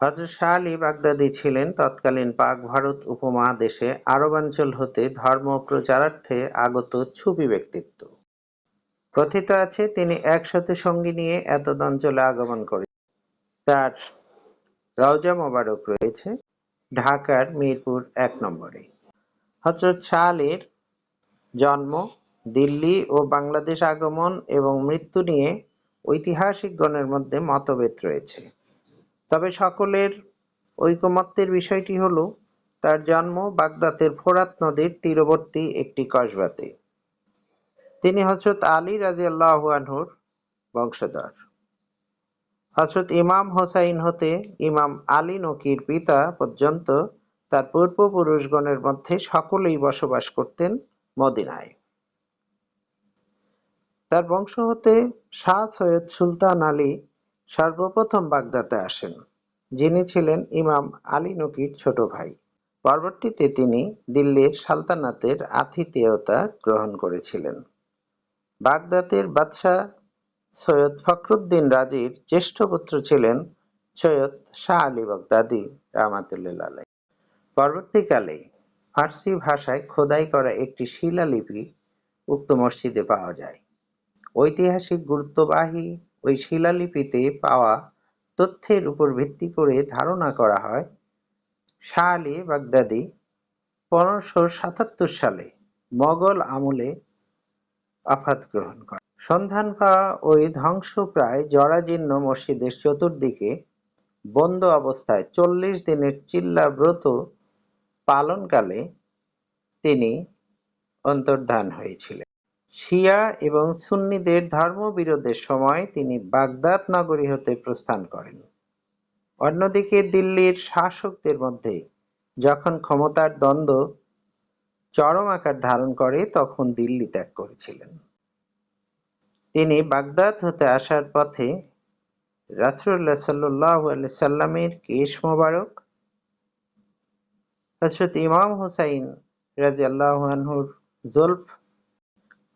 হযরত Shah Ali Baghdadi ছিলেন তৎকালীন পাক ভারত উপমহাদেশে আরবাঞ্চল হতে ধর্ম প্রচারার্থে আগত ছুপি ব্যক্তিত্ব। কথিত আছে, তিনি একসাথে সঙ্গী নিয়ে এতদ অঞ্চলে আগমন করেন তার রওজা মোবারক রয়েছে, ঢাকার মিরপুর এক নম্বরে। হজরত শাহ আলীর জন্ম দিল্লি ও বাংলাদেশ আগমন এবং মৃত্যু নিয়ে ঐতিহাসিকগণের মধ্যে মতভেদ রয়েছে। তবে সকলের ঐকমত্যের বিষয়টি হল, তার জন্ম বাগদাদের ফোরাত নদীর তীরবর্তী একটি কসবাতে। তিনি হজরত আলী আনহুর বংশধর। হজরত ইমাম হোসাইন হতে ইমাম আলী নকির পিতা পর্যন্ত তার পূর্বপুরুষগণের মধ্যে সকলেই বসবাস করতেন মদিনায়। তার বংশ হতে শাহ সৈয়দ সুলতান আলী সর্বপ্রথম বাগদাদে আসেন, যিনি ছিলেন ইমাম আলী নকির ছোট ভাই। পরবর্তীতে তিনি দিল্লির সালতানাতের আতিথেয়তা গ্রহণ করেছিলেন। বাগদাদের বাদশাহ সৈয়দ ফখরুদ্দিন রাজির জ্যেষ্ঠ পুত্র ছিলেন সৈয়দ শাহ আলী বাগদাদি রহমাতুল্লিল আলাই পরবর্তীকালে ফার্সি ভাষায় খোদাই করা একটি শিলালিপি উক্ত মসজিদে পাওয়া যায়। ঐতিহাসিক গুরুত্ববাহী ওই শিলালিপিতে পাওয়া তথ্যের উপর ভিত্তি করে ধারণা করা হয়, শাহ আলী বাগদাদি পনেরোশো সাতাত্তর সালে মোগল আমলে আফাত গ্রহণ করে সন্ধান পাওয়া ওই ধ্বংসপ্রায় জরাজীর্ণ মসজিদের চতুর্দিকে বন্ধ অবস্থায় চল্লিশ দিনের চিল্লা ব্রত পালনকালে তিনি অন্তর্ধান হয়েছিলেন। শিয়া এবং সুন্নিদের ধর্মবিরোধের সময় তিনি বাগদাদ নগরী হতে প্রস্থান করেন। অন্যদিকে দিল্লির শাসকদের মধ্যে যখন ক্ষমতার দ্বন্দ্ব চরম আকার ধারণ করে, তখন দিল্লি ত্যাগ করেছিলেন। তিনি বাগদাদ হতে আসার পথে রাসুল্লাহ সাল্লাহ সাল্লামের কেশ মোবারক হজরত ইমাম হুসাইন রাজি আল্লাহর জুলফ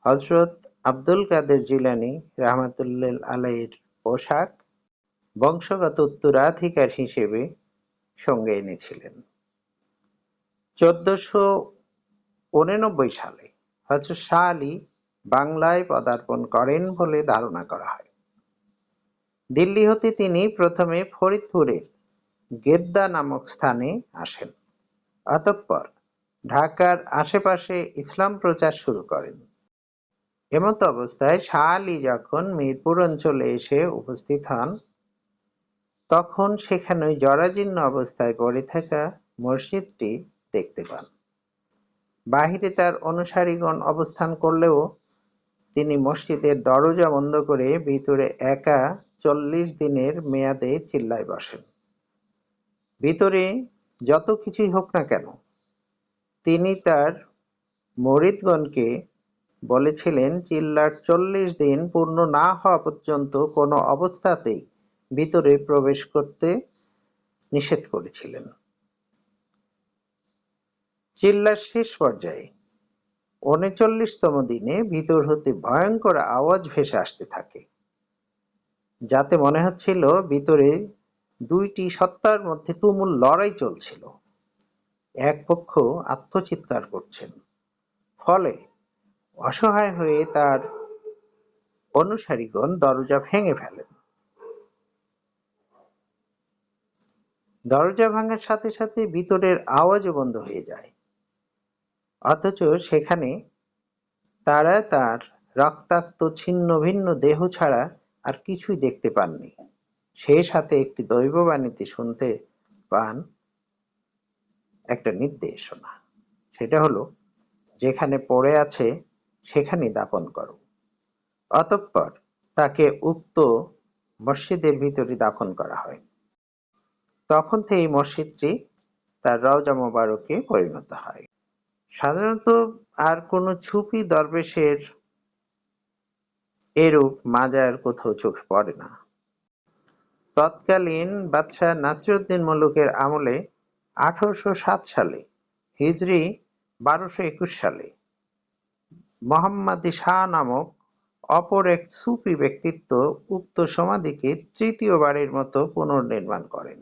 হজরত আব্দুল কাদের জিলানি রহমাতুল্লাহ আলাইয়ের পোশাক বংশগত উত্তরাধিকার হিসেবে সঙ্গে এনেছিলেন। চোদ্দশো উননব্বই সালে হজরত শাহ আলী বাংলায় পদার্পণ করেন বলে ধারণা করা হয়। দিল্লি হতে তিনি প্রথমে ফরিদপুরের গেদ্দা নামক স্থানে আসেন। অতঃপর ঢাকার আশেপাশে ইসলাম প্রচার শুরু করেন। এমত অবস্থায় শাহ আলী যখন মিরপুর অঞ্চলে এসে উপস্থিত হন, তখন সেখানে জরাজীর্ণ অবস্থায় পড়ে থাকা মসজিদটি দেখতে পান। বাহিরে তার অনুসারীগণ অবস্থান করলেও তিনি মসজিদের দরজা বন্ধ করে ভিতরে একা চল্লিশ দিনের মেয়াদে চিল্লায় বসেন। ভিতরে যত কিছুই হোক না কেন, তিনি তার মরিদগণকে বলেছিলেন, চিল্লার চল্লিশ দিন পূর্ণ না হওয়া পর্যন্ত কোনো অবস্থাতেই ভিতরে প্রবেশ করতে নিষেধ করেছিলেন। চিল্লার শেষ পর্যায়ে উনচল্লিশতম দিনে ভিতর হতে ভয়ঙ্কর আওয়াজ ভেসে আসতে থাকে, যাতে মনে হচ্ছিল ভিতরে দুইটি সত্তার মধ্যে তুমুল লড়াই চলছিল। এক পক্ষ আত্মচিৎকার করছেন, ফলে অসহায় হয়ে তার অনুসারীগণ দরজা ভেঙে ফেলেন। দরজা ভাঙার সাথে সাথে ভিতরের আওয়াজও বন্ধ হয়ে যায়। অথচ সেখানে তারা তার রক্তাক্ত, ছিন্ন, ভিন্ন দেহ ছাড়া আর কিছুই দেখতে পাননি। সেই সাথে একটি দৈববাণীতে শুনতে পান একটা নির্দেশনা। সেটা হলো, যেখানে পড়ে আছে সেখানেই দাপন করো। অতঃপর তাকে উক্ত মসজিদের ভিতরে দাফন করা হয়। তখন থেকে এই মসজিদটি তার রওজা মোবারকে পরিণত হয়। সাধারণত আর কোনো ছুপি দরবেশের এরূপ মাজার কোথাও চোখ পড়ে না। তৎকালীন বাদশাহ নাসিরুদ্দিন মল্লিকের আমলে আঠারোশো সাত সালে হিজরি বারোশো একুশ সালে মোহাম্মদী শাহ নামক অপর এক সুফি ব্যক্তিত্ব উক্ত সমাধিকে তৃতীয়বারের মতো পুনর্নির্মাণ করেন।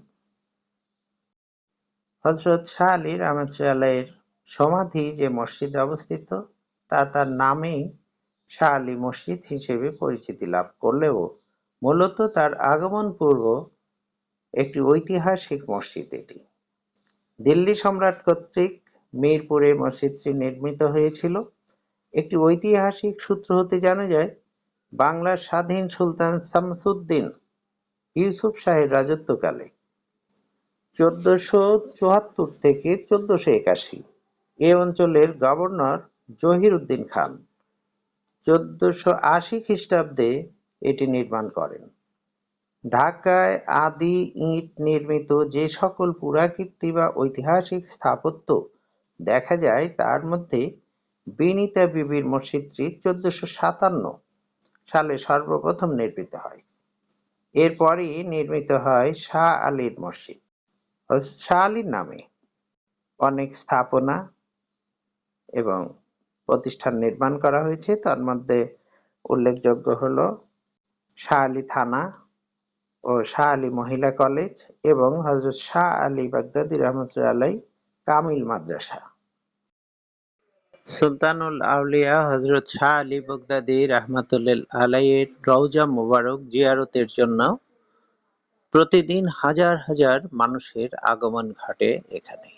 হজরত শাহ আলী রহমতুল্লাহের সমাধি যে মসজিদে অবস্থিত, তা তার নামেই শাহ আলী মসজিদ হিসেবে পরিচিতি লাভ করলেও মূলত তার আগমন পূর্ব একটি ঐতিহাসিক মসজিদ এটি। দিল্লি সম্রাট কর্তৃক মিরপুরে মসজিদটি নির্মিত হয়েছিল। একটি ঐতিহাসিক সূত্র হতে জানা যায়, বাংলার স্বাধীন সুলতান শামসুদ্দিন ইউসুফ শাহের রাজত্বকালে চোদ্দশো চুয়াত্তর থেকে চোদ্দশো একাশি এ অঞ্চলের গভর্নর জহির উদ্দিন খান চোদ্দশো আশি খ্রিস্টাব্দে এটি নির্মাণ করেন। ঢাকায় আদি ইট নির্মিত যে সকল পুরাকীর্তি বা ঐতিহাসিক স্থাপত্য দেখা যায়, তার মধ্যে বিনিতা বিবির মসজিদটি চোদ্দশো সাতান্ন সালে সর্বপ্রথম নির্মিত হয়। এরপরই নির্মিত হয় শাহ আলীর মসজিদ। শাহ আলীর নামে অনেক স্থাপনা এবং প্রতিষ্ঠান নির্মাণ করা হয়েছে। তার মধ্যে উল্লেখযোগ্য হল শাহ আলী থানা ও শাহ আলী মহিলা কলেজ এবং হজরত শাহ আলী বাগদাদি রহমতুল্লাহ কামিল মাদ্রাসা। সুলতানুল আউলিয়া হজরত শাহ আলী বগদাদি রহমতুল্লাহ আলাইয়ের রওজা মুবারক জিয়ারতের জন্য প্রতিদিন হাজার হাজার মানুষের আগমন ঘটে এখানে।